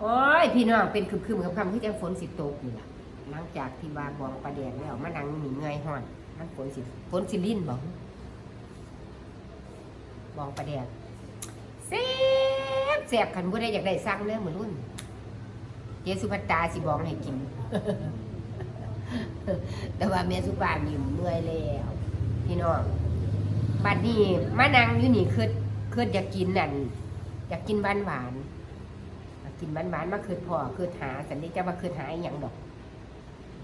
โอ้ยพี่น้องเป็นคืมคืมคำคำคือจังฝนสิตกนี่ล่ะหลังจากที่ว่าบองประแดงแล้วมานั่งหนีเงยห้อนมันฝนสิฝนสิลิ้นบอกบองประแดงแซ่บแซ่บขันบ่ได้อยากได้สั่งเนื้อเหมือนรุ่นเจสุภัตตาสิบองให้กิน แต่ว่าแม่สุปานี่เมื่อยแล้วพี่น้องบัดนี้มานั่งอยู่นี่คือคืออยากกินนั่นอยากกินหวานหวาน กกินหวานหวานๆมาคือพ่อคือหาสันนี้จะมาคือหาอหย่างดอก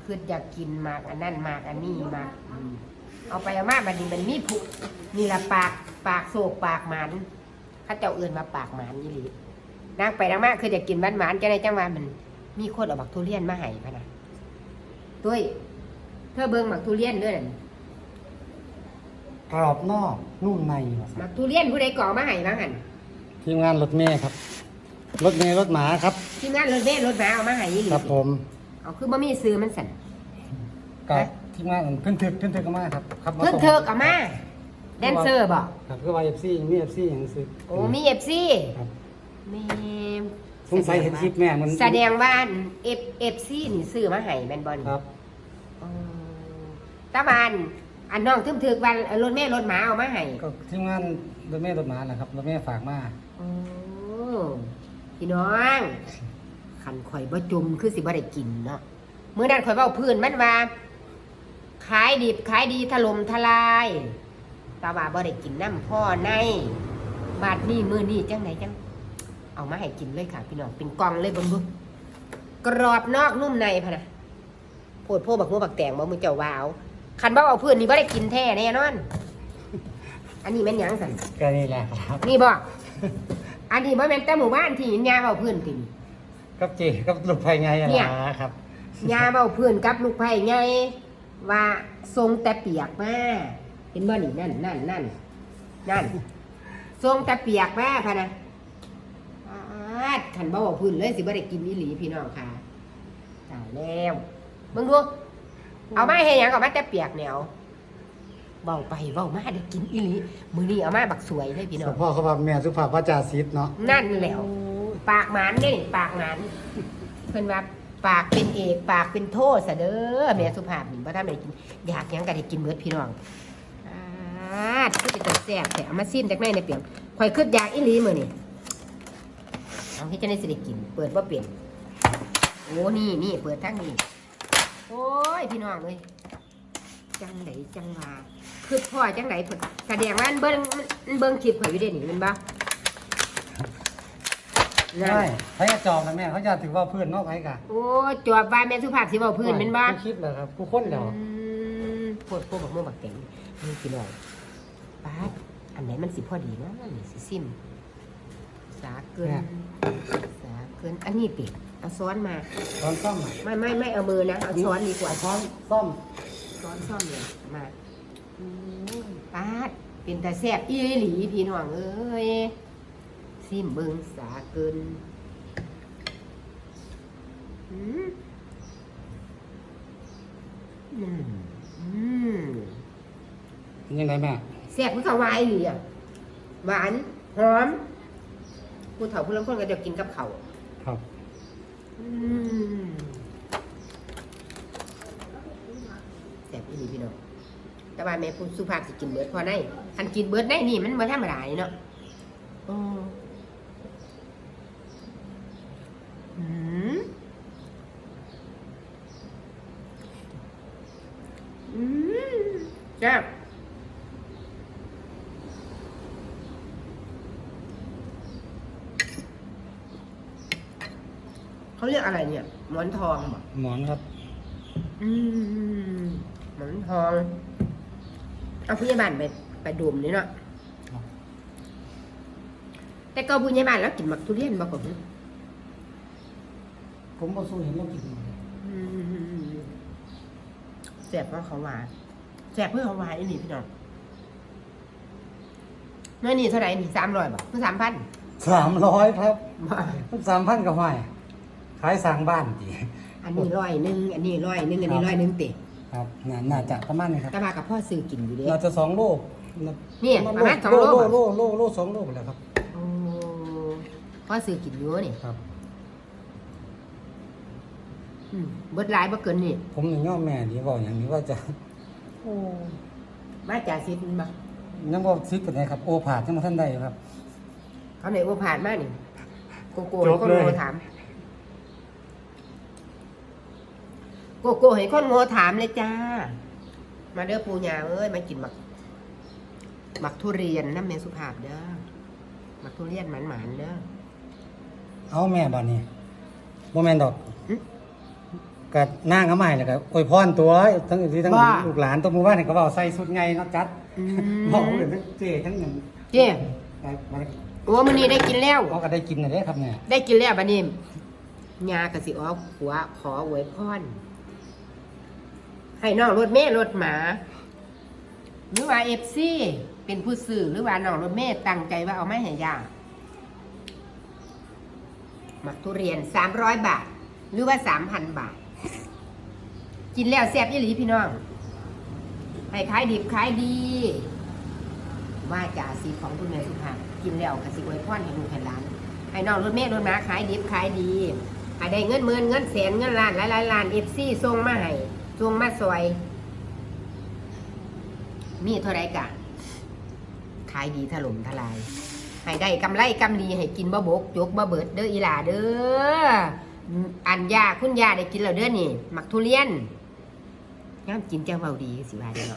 คืออยากกินมากอันนั้นมากอันนี้มากอืมเอาไปเอามาบัดนี้มันมีผุนี่ละปากปากโศกปากหมันเข้าเจ้าเอื่นมาปากหมันยี่หลีนางไปนางมาคืออยากกินหวานหวานๆจะได้จังว่ามัน มีคนเอาบักทุเรียนมาให้พะนะตุ้ยเธอเบิ่งบักทุเรียนเด้วยนั่นกรอบนอกนุ่มในว่ะบักทุเรียนผู้ใดก่อมาให้บ้างหันทีมงานรถเมย์ครับ รถเมย์รถหมาครับ ที่งานรถเมล์รถม้าเอามาให้ยี่หลีครับผมเอาคือบ่มีซื้อมันสั่นกับฮะทีมงานเพิ่นถึกเพิ่นถึกกันมาครับครับาเพิ่งส่งเธอกเอามาแดนเซอร์บอกครับคือว่าเอฟซีมีเอฟซีอย่างซื้อโอ้มีเอฟซีครับมีสงสัยเห็นคลิปแม่มันแสดงว่าเอฟเอฟซีนี่ซื้อมาให้แม่นบอลครับตาบานอันน้องทึมถึกวันรถเมล์รถหมาเอามาให้ก็ทีมงานรถเมย์รถหมาแหละครับรถเมย์ฝากมาโอ้ พี่น้องขันข่อยบ่จุมคือสิบ่ได้กินเนาะเมื่อนั้นข่อยเว้าพื้นมันว่าขายดิบขายดีถล่มทลายตาว่าบ่ได้กินน้ำพ่อในบาดนี้มือนี้จังไหนจังเอามาให้กินเลยค่ะ พี่น้องเป็นกล่องเลยเบนบุกรอบนอกนุ่มในพะนะโพดโพบักหัวบักแตงบ่มือเจ้าว้าวคันบ่เอาเพื่อนนี่บ่ได้กินแท้แน่นอน อันนี้แม่นหยังสันก็นี่แหละครับ นี่บ่ อันนี้บ่แม่นแต่หมู่บ้านที่ยาเว้าเพื่อนติกับเจกับลูกไผ่ไงอะเนี่ยครับ ยาเว้าเพื่อนกับลูกไผ่ไงว่าทรงแต่เปียกมาเห็นบ่นี่นั่นนั่นนั่นนั่นทรงแต่เปียกมาพะนะอาดขันบ่เว้าเพื้นเลยสิบ่ได้กินอีหลีพี่น้องค่ะตายแล้วเบิ่งดูเอามาเฮ็ดหยังเอามาแต่เปียกแนวเบาไปเบามาได้กินอีหลีมื้อนี้เอามาบักสวยเลยพี่น้องพ่อเขาว่าแม่สุภาพวาจาศิษย์เนาะนั่นแหล้วปากหมานเด้นี่ปากหมานเพิ่นว่าปากเป็นเอกปากเป็นโทษซะเด้อแม่สุภาพนี่บ่ทันได้กินอยากหยังก็ได้กินเบิดพี่น้องอาดคือเป็นตาแซ่บแต่เอามาซิมจากไหนในเปียงข่อยคิดอยากอีหลีมื้อนี่เอาที่จะได้สิได้กิน เปิดบ่เป็นโอ้นี่นี่เปิดทั้งนี้โอ้ยพี่น้องเอ้ย จังไดจังว่าคือพ่อจังไดเพิ่นแสดงว่ามันเบิ่งมันเบิ่งคลิปข่อยอยู่เด้นี่แมันบ่นั่นใช่ไผ่กระจอกนะแม่เขาจะถือว่าเพื่อนเนอกไผ่กะโอ้จวบว่าแม่สุภาพสิเว้าพื้นเป็นบ้าคลิปเหรอครับกูค้นเดี๋ยวโคตรโคตรบักม่วงบักเต็งนี่พี่น้องป้าดอันไหนมันสิพอดีเนาะนี่สิซิมสาเกินสาเกินอันนี้ติเอาซ้อนมาตอนซ่อมอะไม่ไม่ไม่เอามือนะเอาช้อนดีกว่าช้อนซ่อม ช้อนซ่อมเลยมาอืมป้าดเป็นแต่แซ่บอีหลีพี่น้องเอ้ยซิมเบิงสาเกินอืมอืมอืมเป็นยังไงแม่แซ่บผู้สาวายนี่อะหวานหอมผู้เฒ่าผู้ลางคนก็จะกินกับเขาวครับ อืมแซ่บอีหลี พี่น้องแต่ว่าแม่ผู้สุภาพสิกินเบิดพอได้อันกินเบิดได้นี่มันบ่ธรรมดานี่เนาะอืมอืมอืมแซ่บเขาเรียกอะไรเนี่ยหมอนทองบอกหมอนครับ อืม หมอนทอง เอาผู้ใหญ่บ้านไปไปดมนี่เนาะครับแต่ก็ผู้ใหญ่บ้านแล้วกินหมักทุเรียนบ่ผมผมบ่สู้เห็นเรากินมาอืมแสบเพราะเขาหวานแสบเพื่อเขาหวานอีนี่พี่น้องเนื้อนี่เท่าไหร่นี่สามร้อยบ่คือสามพันสามร้อยครับสามพันกับห้อยขายสร้างบ้านจีอันนี้ร้อยหนึ่งอันนี้ร้อยหนึ่งอันนี้ร้อยหนึ่งเตะ ครับน่าน่าจะประมาณนี้ครับ แต่มากับพ่อซื้อกินอยู่เด้ น่าจะสองโลเนี่ยประมาณสองโลโลป่ะโลโลโลสองโลไปแล้วครับ โอ้พ่อซื้อกินอยู่นี่ครับออืมเบิดหลายบ่เกินนี่ผมนี่ย่อแม่ดีบอกอย่างนี้ว่าจะโอ้มาจากสิบ่ยังบ่ซิดปานใดครับโอผาดยังบ่ทันได้ครับเขาไหนว่าผ่านมานี่โกโก้จให้บคนเลยโง่ถาม โกโก้ให้คนโง่ถามเลยจ้า มาเด้อปูยาเอ้ยมากินหมักหมักทุเรียนน้ำเมสุภาพเด้อหมักทุเรียนหมานๆเด้อ เอาแม่บัดนี้บ่แม่นดอกหึก็นางเอามาให้แล้วก็อวยพรตัวทั้งที่ทั้งว่า ลูกหลานตัวหมู่บ้านนี่ก็เว้าใส่สุดไงเนาะจัดอืมบอกเลยทั้งเจทั้งหยังเจ้ไปมาโอ้มื้อนี้ได้กินแล้ว เขาก็ได้กินน่ะเด้ครับเนี่ยได้กินแล้วบัดนี้ยากะสิออกหัวขออวยพร ให้น้องรถเมย์รถหมา หรือว่าเอฟซีเป็นผู้สื่อหรือว่าน้องรถเมย์ตั้งใจว่าเอาไม่ให้ยาหมักทุเรียนสามร้อยบาท หรือว่าสามพันบาท กินแล้วแซ่บยี่หลีพี่น้องให้ขายดิบขายดีว่าจ่าสีของคุณแม่สุภาพกินแล้วกสิอวยพรให้ลูกให้หลานให้น้องรถเมย์รถม้าขายดิบขายดีให้ได้เงินหมื่นเงินแสนเงินล้านหลายหลายล้านเอฟซีส่งมาให้ ส่งมาซอย มีเท่าไรกะ ขายดีถล่มทลายให้ได้กำไรกำดีให้กินบ่บกจกบ่เบิดเด้ออีหลาเด้ออันยาคุณยาได้กินแล้วเด้อนี่หมักทุเรียนย่ามกินเจ้าเบาดีสิว่าเด้อ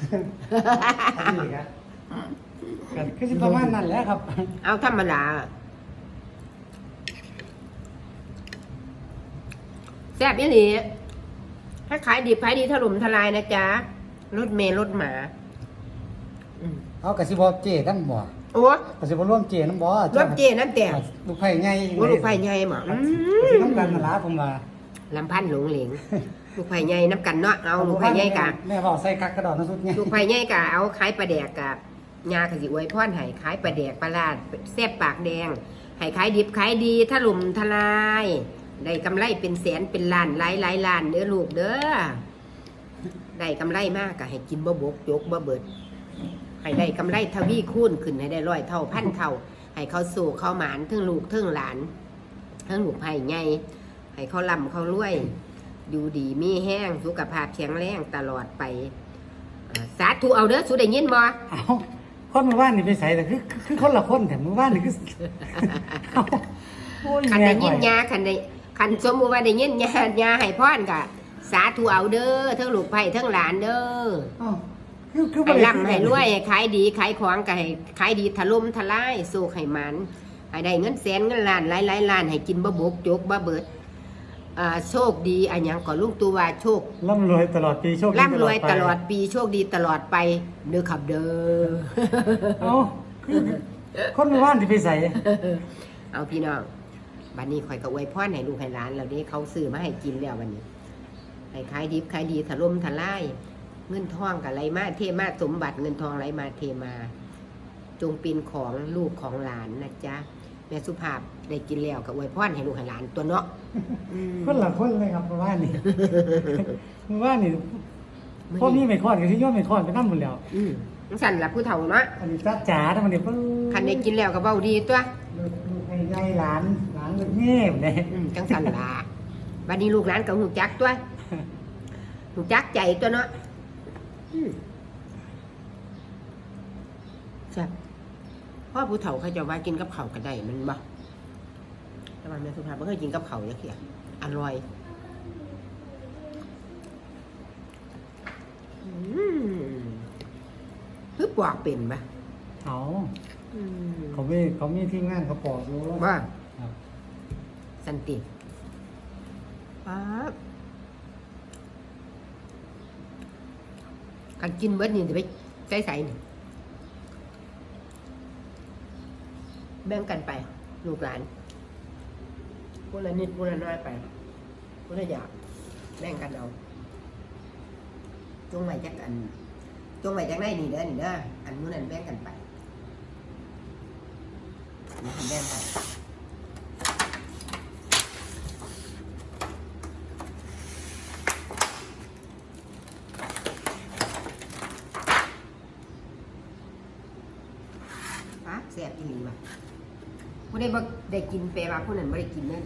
อันนี้ครับก็คือสิประมาณนั้นแหละครับ เอาธรรมดาแซ่บอีหลี ถ้าขายดีขายดีถล่มทลายนะจ๊ะรถเมล์รถหมาอืมเอากระสิบอกเจกันบ่โอ้กระสิบร่วมเจน้ำบ่รถเจนั่นแต่ลูกไผ่ใหญ่ว่าลูกไผ่ใหญ่หมอครัอืบมน้ำกันนั่นล่ะผมว่าลำพันธ์หลงเหลงลูกไผ่ใหญ่น้ำกันเนาะเอาลูกไผ่ใหญ่กะแม่บอกใส่กักกระดอนน้ำสุดไงลูกไผ่ใหญ่กะเอาขายปลาแดกกะยาขสิอวยพรให้ขายปลาแดกปลาลาดแซ่บปากแดงให้ขายดิบขายดีถล่มทลาย ได้กำไรเป็นแสนเป็นล้านหลายหลายล้านเด้อลูกเด้อได้กำไรมากกะให้กินบ่บกจกบ่เบิดให้ได้กำไรทวีคูณขึ้นให้ได้ร้อยเท่าพันเท่า ให้เขาสู่เขาหมานเทิงลูกเทิงหลานเทิงลูกไผ่ใหญ่ให้เขาลำเขารวย อยู่ดีมีแห้งสุขภาพแข็งแรงตลอดไปอ่าสาธุเอาเด้อสุได้ยินบ่เอาคนหมู่บ้านนี่ไปใส่แต่คือคือคือคนละคนแต่หมู่บ้านนี่คือ เอาโอ้ยคันแม่ได้ข่ยิอนยยาคันได้ คันสมมุติว่าได้ยินยายาให้พรกะสาธุเอาเด้อเทั้งลูกไผ่เทั้งหลานเด้อเอ้าคือคือให้ร่ำให้รวยให้ขายดีขายของก็ให้ขายดีถล่มทลายโซให้มันให้ได้เงินแสนเงินล้านหลายหลายล้านให้กินบ่บกจกบ่เบิดอ่าโชคดีอันหยังก็ลุงตัวว่าโชค ร่ำรวยตลอดปีโชคดีร่ำรวยไปตลอดปีโชคดีตลอดไปเด้อครับเด้อ เอ้าคือคนหมู่บ้านที่ไปใส่เอาพี่น้อง บัดนี้ข่อยก็อวยพรให้ลูกให้หลานแล้วเด้เขาซื้อมาให้กินแล้ววันนี้ให้ขายดิบขายดีถล่มทลายเงินทองกับไหลมาเทมาสมบัติเงินทองไหลมาเทมา จงเป็นของลูกของหลานนะจ๊ะแม่สุภาพได้กินแล้วก็อวยพรให้ลูกให้หลานตัวเนาะอืมคนละคนเลยครับหมู่บ้านนี่หมู่บ้านนี่มื้อพ่อมีนี้ไม่คอนก็ที่ย่อไม่คอนไปนั่หมดแล้วอืมจังสั่นล่ะผู้เฒ่าเนาะอันนี้จ้าจ๋าทั้งหมดนี่เพิ่งคันได้กินแล้วก็เบ้าดีตัวลูกลูกให้ยายหลานหลานลูก เงียบเลยอืมจังสันล่ะบัดนี้ลูกหลานก็หูจักตัวหูจักใจตัวเนาะอืมแซ่บพ่อผู้เฒ่าเขาจะว่ากินกับเขาวก็ได้มันบ่แต่ว่าแม่สุภาพบ่เคยกินกับเขาวจักเที่ยอร่อยอืมคือปอกเป็นปะเอาอืมเขามีเขามีทีมงานเขาปอกรู้ว่า สันติป๊าบการกินเบิดนี่จะไปใส่ใส่นี่แบ่งกันไป ลูกหลานพวกละนิดพวกละน้อยไปพวกละอยากแบ่งกันเอาจงไว้จักอันจงไว้จักได้นี่เด้อนี่เด้ออันนู้นอันแบ่งกันไปนี่แบ่งกัน ฟ้าแซ่บอีหลีว่ะผู้ใดบ่ ได้กินเปรมาผู้นั้นไม่ได้กินนั่น